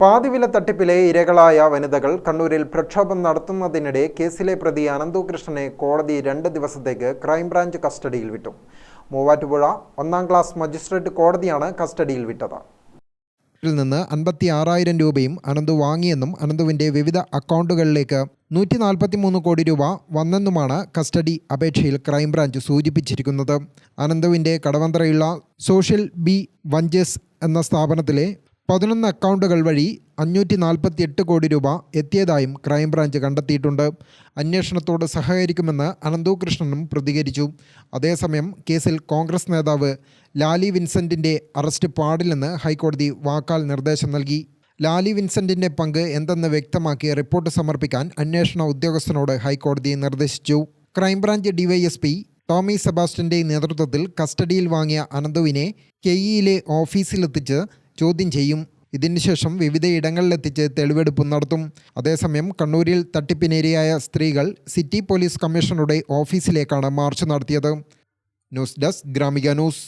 പാതിവില തട്ടിപ്പിലെ ഇരകളായ വനിതകൾ കണ്ണൂരിൽ പ്രക്ഷോഭം നടത്തുന്നതിനിടെ കേസിലെ പ്രതി അനന്തുകൃഷ്ണനെ കോടതി രണ്ട് ദിവസത്തേക്ക് ക്രൈംബ്രാഞ്ച് കസ്റ്റഡിയിൽ വിട്ടു. മൂവാറ്റുപുഴ ഒന്നാം ക്ലാസ് മജിസ്ട്രേറ്റ് കോടതിയാണ് കസ്റ്റഡിയിൽ വിട്ടത്. ിൽ നിന്ന് അൻപത്തി ആറായിരം രൂപയും അനന്തു വാങ്ങിയെന്നും അനന്തുവിന്റെ വിവിധ അക്കൗണ്ടുകളിലേക്ക് നൂറ്റി നാൽപ്പത്തിമൂന്ന് കോടി രൂപ വന്നെന്നുമാണ് കസ്റ്റഡി അപേക്ഷയിൽ ക്രൈംബ്രാഞ്ച് സൂചിപ്പിച്ചിരിക്കുന്നത്. അനന്തുവിന്റെ കടവന്തറയുള്ള സോഷ്യൽ ബി വഞ്ചേഴ്സ് എന്ന സ്ഥാപനത്തിലെ പതിനൊന്ന് അക്കൗണ്ടുകൾ വഴി അഞ്ഞൂറ്റി നാൽപ്പത്തി എട്ട് കോടി രൂപ എത്തിയതായും ക്രൈംബ്രാഞ്ച് കണ്ടെത്തിയിട്ടുണ്ട്. അന്വേഷണത്തോട് സഹകരിക്കുമെന്ന് അനന്തു കൃഷ്ണനും പ്രതികരിച്ചു. അതേസമയം കേസിൽ കോൺഗ്രസ് നേതാവ് ലാലി വിൻസെന്റിന്റെ അറസ്റ്റ് പാടില്ലെന്ന് ഹൈക്കോടതി വാക്കാൽ നിർദ്ദേശം നൽകി. ലാലി വിൻസെന്റിന്റെ പങ്ക് എന്തെന്ന് വ്യക്തമാക്കി റിപ്പോർട്ട് സമർപ്പിക്കാൻ അന്വേഷണ ഉദ്യോഗസ്ഥനോട് ഹൈക്കോടതി നിർദ്ദേശിച്ചു. ക്രൈംബ്രാഞ്ച് ഡിവൈഎസ്പി ടോമി സെബാസ്റ്റിന്റെ നേതൃത്വത്തിൽ കസ്റ്റഡിയിൽ വാങ്ങിയ അനന്തുവിനെ കെയിയിലെ ഓഫീസിലെത്തിച്ച് ചോദ്യം ചെയ്യും. ഇതിനുശേഷം വിവിധയിടങ്ങളിലെത്തിച്ച് തെളിവെടുപ്പ് നടത്തും. അതേസമയം കണ്ണൂരിൽ തട്ടിപ്പിനിരയായ സ്ത്രീകൾ സിറ്റി പോലീസ് കമ്മീഷണറുടെ ഓഫീസിലേക്കാണ് മാർച്ച് നടത്തിയത്. News desk Gramika news.